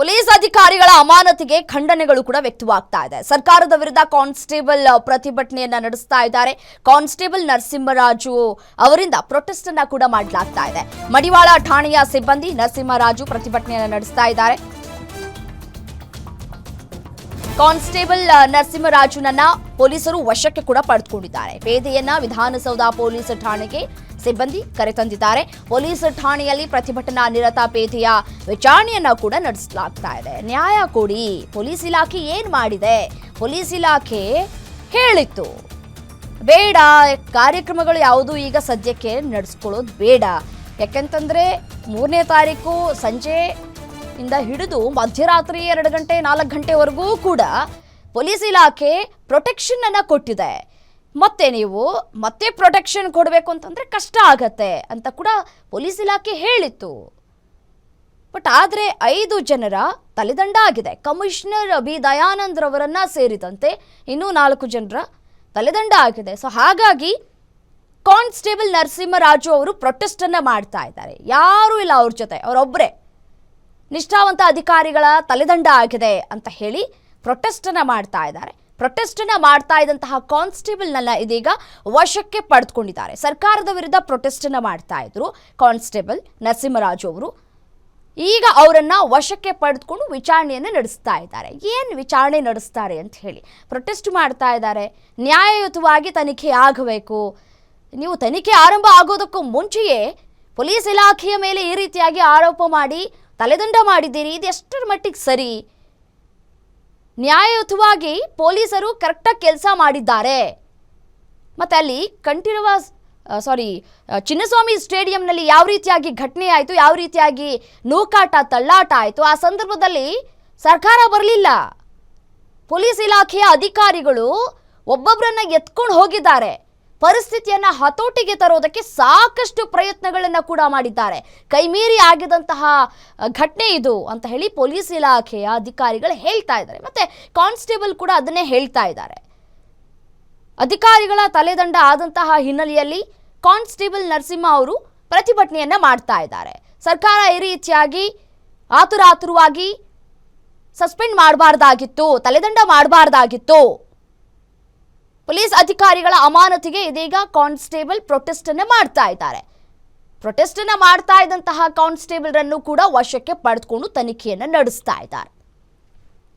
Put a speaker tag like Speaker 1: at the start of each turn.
Speaker 1: Police ಅಧಿಕಾರಿಗಳ ಅಮಾನತಿಗೆ ಖಂಡನೆಗಳು ಕೂಡ ವ್ಯಕ್ತವಾಗ್ತಾ ಇದೆ. ಸರ್ಕಾರದ ವಿರುದ್ಧ ಕಾನ್ಸ್ಟೇಬಲ್ ಪ್ರತಿಭಟನೆಯನ್ನ ನಡೆಸ್ತಾ ಇದ್ದಾರೆ. ಕಾನ್ಸ್ಟೇಬಲ್ ನರಸಿಂಹರಾಜು ಅವರಿಂದ ಪ್ರೊಟೆಸ್ಟ್ ಅನ್ನ ಕೂಡ ಮಾಡಲಾಗ್ತಾ ಇದೆ. ಮಡಿವಾಳ ಠಾಣೆಯ ಸಿಬ್ಬಂದಿ ನರಸಿಂಹರಾಜು ಪ್ರತಿಭಟನೆಯನ್ನ ನಡೆಸ್ತಾ ಇದ್ದಾರೆ. ಕಾನ್ಸ್ಟೇಬಲ್ ನರಸಿಂಹರಾಜುನನ್ನ ಪೊಲೀಸರು ವಶಕ್ಕೆ ಕೂಡ ಪಡೆದುಕೊಂಡಿದ್ದಾರೆ. ಪೇದೆಯನ್ನ ವಿಧಾನಸೌಧ ಪೊಲೀಸ್ ಠಾಣೆಗೆ ಸಿಬ್ಬಂದಿ ಕರೆತಂದಿದ್ದಾರೆ. ಪೊಲೀಸ್ ಠಾಣೆಯಲ್ಲಿ ಪ್ರತಿಭಟನಾ ನಿರತ ಪೇದೆಯ ವಿಚಾರಣೆಯನ್ನ ಕೂಡ ನಡೆಸಲಾಗ್ತಾ ಇದೆ. ನ್ಯಾಯ ಕೊಡಿ, ಪೊಲೀಸ್ ಇಲಾಖೆ ಏನ್ ಮಾಡಿದೆ? ಪೊಲೀಸ್ ಇಲಾಖೆ ಹೇಳಿತ್ತು. ಬೇಡ, ಕಾರ್ಯಕ್ರಮಗಳು ಯಾವುದು ಈಗ ಸದ್ಯಕ್ಕೆ ನಡೆಸ್ಕೊಳ್ಳೋದು ಬೇಡ. ಯಾಕೆಂತಂದ್ರೆ ಮೂರನೇ ತಾರೀಕು ಸಂಜೆ ಇಂದ ಹಿಡಿದು ಮಧ್ಯರಾತ್ರಿ ಎರಡು ಗಂಟೆ ನಾಲ್ಕು ಗಂಟೆವರೆಗೂ ಕೂಡ ಪೊಲೀಸ್ ಇಲಾಖೆ ಪ್ರೊಟೆಕ್ಷನ್ ಅನ್ನ ಕೊಟ್ಟಿದೆ. ಮತ್ತೆ ನೀವು ಮತ್ತೆ ಪ್ರೊಟೆಕ್ಷನ್ ಕೊಡಬೇಕು ಅಂತಂದ್ರೆ ಕಷ್ಟ ಆಗತ್ತೆ ಅಂತ ಕೂಡ ಪೊಲೀಸ್ ಇಲಾಖೆ ಹೇಳಿತ್ತು. ಬಟ್ ಆದರೆ ಐದು ಜನರ ತಲೆದಂಡ ಆಗಿದೆ. ಕಮಿಷನರ್ ಬಿ ದಯಾನಂದ್ ರವರನ್ನ ಸೇರಿದಂತೆ ಇನ್ನೂ ನಾಲ್ಕು ಜನರ ತಲೆದಂಡ ಆಗಿದೆ. ಸೊ ಹಾಗಾಗಿ ಕಾನ್ಸ್ಟೇಬಲ್ ನರಸಿಂಹರಾಜು ಅವರು ಪ್ರೊಟೆಸ್ಟ್ ಅನ್ನ ಮಾಡ್ತಾ ಇದ್ದಾರೆ. ಯಾರೂ ಇಲ್ಲ ಅವ್ರ ಜೊತೆ. ಅವರೊಬ್ಬರೇ ನಿಷ್ಠಾವಂತ ಅಧಿಕಾರಿಗಳ ತಲೆದಂಡ ಆಗಿದೆ ಅಂತ ಹೇಳಿ ಪ್ರೊಟೆಸ್ಟ್ ಅನ್ನ ಮಾಡ್ತಾ ಇದ್ದಾರೆ. ಪ್ರೊಟೆಸ್ಟ್ ಅನ್ನ ಮಾಡ್ತಾ ಇದ್ದಂತಹ ಕಾನ್ಸ್ಟೇಬಲ್ನೆಲ್ಲ ಇದೀಗ ವಶಕ್ಕೆ ಪಡೆದುಕೊಂಡಿದ್ದಾರೆ. ಸರ್ಕಾರದ ವಿರುದ್ಧ ಪ್ರೊಟೆಸ್ಟ್ ಅನ್ನ ಮಾಡ್ತಾ ಇದ್ರು ಕಾನ್ಸ್ಟೇಬಲ್ ನರಸಿಂಹರಾಜು ಅವರು. ಈಗ ಅವರನ್ನ ವಶಕ್ಕೆ ಪಡೆದುಕೊಂಡು ವಿಚಾರಣೆಯನ್ನು ನಡೆಸ್ತಾ ಇದ್ದಾರೆ. ಏನು ವಿಚಾರಣೆ ನಡೆಸ್ತಾರೆ ಅಂತ ಹೇಳಿ. ಪ್ರೊಟೆಸ್ಟ್ ಮಾಡ್ತಾ ಇದ್ದಾರೆ. ನ್ಯಾಯಯುತವಾಗಿ ತನಿಖೆ ಆಗಬೇಕು. ನೀವು ತನಿಖೆ ಆರಂಭ ಆಗೋದಕ್ಕೂ ಮುಂಚೆಯೇ ಪೊಲೀಸ್ ಇಲಾಖೆಯ ಮೇಲೆ ಈ ರೀತಿಯಾಗಿ ಆರೋಪ ಮಾಡಿ, ತಲೆದಂಡ ಮಾಡಿದ್ದೀರಿ. ಇದು ಎಷ್ಟರ ಮಟ್ಟಿಗೆ ಸರಿ? ನ್ಯಾಯಯುತವಾಗಿ ಪೊಲೀಸರು ಕರೆಕ್ಟಾಗಿ ಕೆಲಸ ಮಾಡಿದ್ದಾರೆ. ಮತ್ತೆ ಅಲ್ಲಿ ಕಂಠೀರವ ಸಾರಿ ಚಿನ್ನಸ್ವಾಮಿ ಸ್ಟೇಡಿಯಂನಲ್ಲಿ ಯಾವ ರೀತಿಯಾಗಿ ಘಟನೆ ಆಯಿತು, ಯಾವ ರೀತಿಯಾಗಿ ನೂಕಾಟ, ತಳ್ಳಾಟ ಆಯಿತು, ಆ ಸಂದರ್ಭದಲ್ಲಿ ಸರ್ಕಾರ ಬರಲಿಲ್ಲ. ಪೊಲೀಸ್ ಇಲಾಖೆಯ ಅಧಿಕಾರಿಗಳು ಒಬ್ಬೊಬ್ಬರನ್ನ ಎತ್ಕೊಂಡು ಹೋಗಿದ್ದಾರೆ. ಪರಿಸ್ಥಿತಿಯನ್ನ ಹತೋಟಿಗೆ ತರೋದಕ್ಕೆ ಸಾಕಷ್ಟು ಪ್ರಯತ್ನಗಳನ್ನ ಕೂಡ ಮಾಡಿದ್ದಾರೆ. ಕೈಮೀರಿ ಆಗಿದಂತಹ ಘಟನೆ ಇದು ಅಂತ ಹೇಳಿ ಪೊಲೀಸ್ ಇಲಾಖೆಯ ಅಧಿಕಾರಿಗಳು ಹೇಳ್ತಾ ಇದ್ದಾರೆ. ಮತ್ತೆ ಕಾನ್ಸ್ಟೇಬಲ್ ಕೂಡ ಅದನ್ನೇ ಹೇಳ್ತಾ ಇದ್ದಾರೆ. ಅಧಿಕಾರಿಗಳ ತಲೆದಂಡ ಆದಂತಹ ಹಿನ್ನೆಲೆಯಲ್ಲಿ ಕಾನ್ಸ್ಟೇಬಲ್ ನರಸಿಂಹ ಅವರು ಪ್ರತಿಭಟನೆಯನ್ನ ಮಾಡ್ತಾ ಇದ್ದಾರೆ. ಸರ್ಕಾರ ಈ ರೀತಿಯಾಗಿ ಆತುರಾತುರವಾಗಿ ಸಸ್ಪೆಂಡ್ ಮಾಡಬಾರ್ದಾಗಿತ್ತು, ತಲೆದಂಡ ಮಾಡಬಾರ್ದಾಗಿತ್ತು. ಪೊಲೀಸ್ ಅಧಿಕಾರಿಗಳ ಅಮಾನತಿಗೆ ಇದೀಗ ಕಾನ್ಸ್ಟೇಬಲ್ ಪ್ರೊಟೆಸ್ಟ್ ಅನ್ನ ಮಾಡ್ತಾ ಇದ್ದಾರೆ. ಪ್ರೊಟೆಸ್ಟ್ ಅನ್ನ ಮಾಡ್ತಾ ಇದ್ದಂತಹ ಕಾನ್ಸ್ಟೇಬಲ್ ರನ್ನು ಕೂಡ ವಶಕ್ಕೆ ಪಡೆದುಕೊಂಡು ತನಿಖೆಯನ್ನು ನಡೆಸ್ತಾ ಇದ್ದಾರೆ.